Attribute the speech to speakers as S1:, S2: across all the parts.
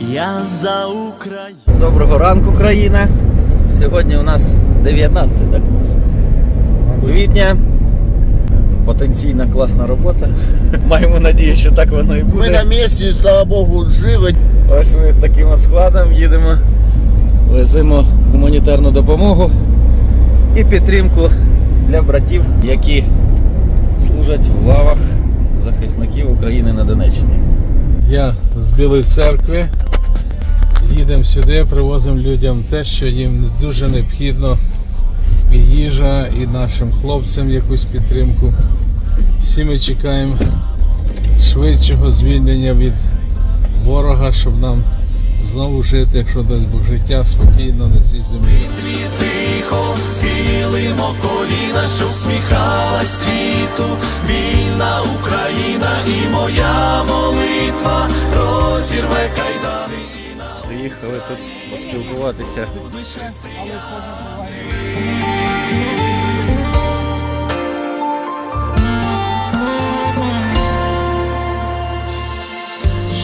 S1: Я за Україну.
S2: Доброго ранку, країна. Сьогодні у нас 19 так? квітня. Потенційна класна робота. Маємо надію, що так воно і буде.
S1: Ми на місці, слава Богу, живі.
S2: Ось ми таким складом їдемо, веземо гуманітарну допомогу і підтримку для братів, які служать в лавах захисників України на Донеччині.
S3: Я з Білої церкви. Їдемо сюди, привозимо людям те, що їм дуже необхідно. І їжа, і нашим хлопцям якусь підтримку. Всі ми чекаємо швидшого звільнення від ворога, щоб нам знову жити, якщо дасть Бог життя спокійно на цій землі.
S1: Тихо схилимо коліна, що всміхалась світу, вільна Україна і моя молитва розірве
S2: Приїхали тут поспілкуватися.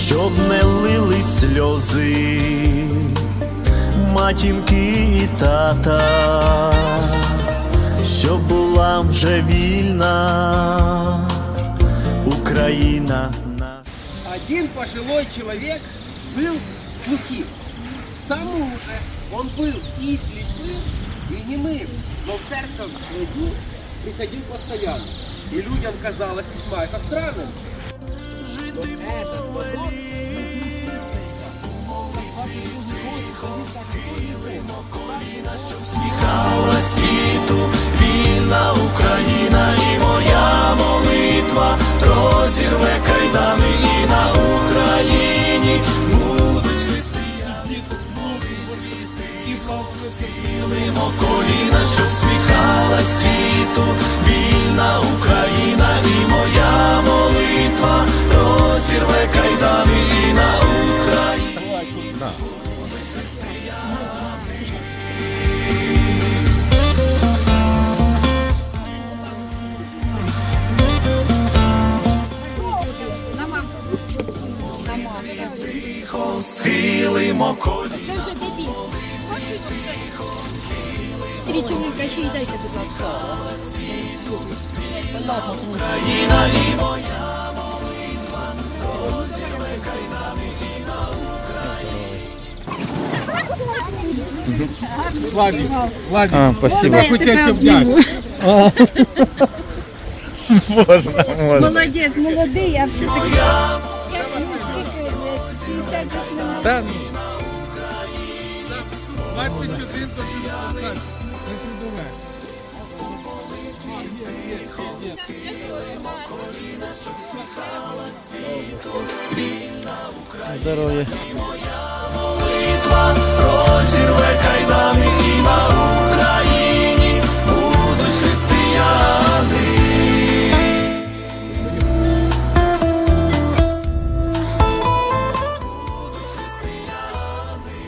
S1: щоб не лили сльози, матінки і тата, щоб була вже вільна Україна. на-
S4: Один пожилой человек был глухим. К тому же он был и слепым, и немым, но в церковь свою приходил постоянно. И людям казалось весьма это странным. Вот этот
S1: щоб сміхала світу, вільна Україна і моя молитва розірве кайдани і на Україні. Тихо схилимо коліна.
S5: Три чоловіка ще й дайте, будь ласка. Ладно,
S1: Україна і моя молитва розірве кайдани і на
S3: Владик, Владик,
S2: А, спасибо.
S3: я хотів обняти.
S2: Можна, можна.
S5: Молодець, молодий, а все таки.
S2: Та,
S3: 21 160.
S2: Схилимо коліна, щоб сміхала світу.
S1: Вільна Україна і моя молитва розірве кайдани і на Україні будуть християни. Будуть християни.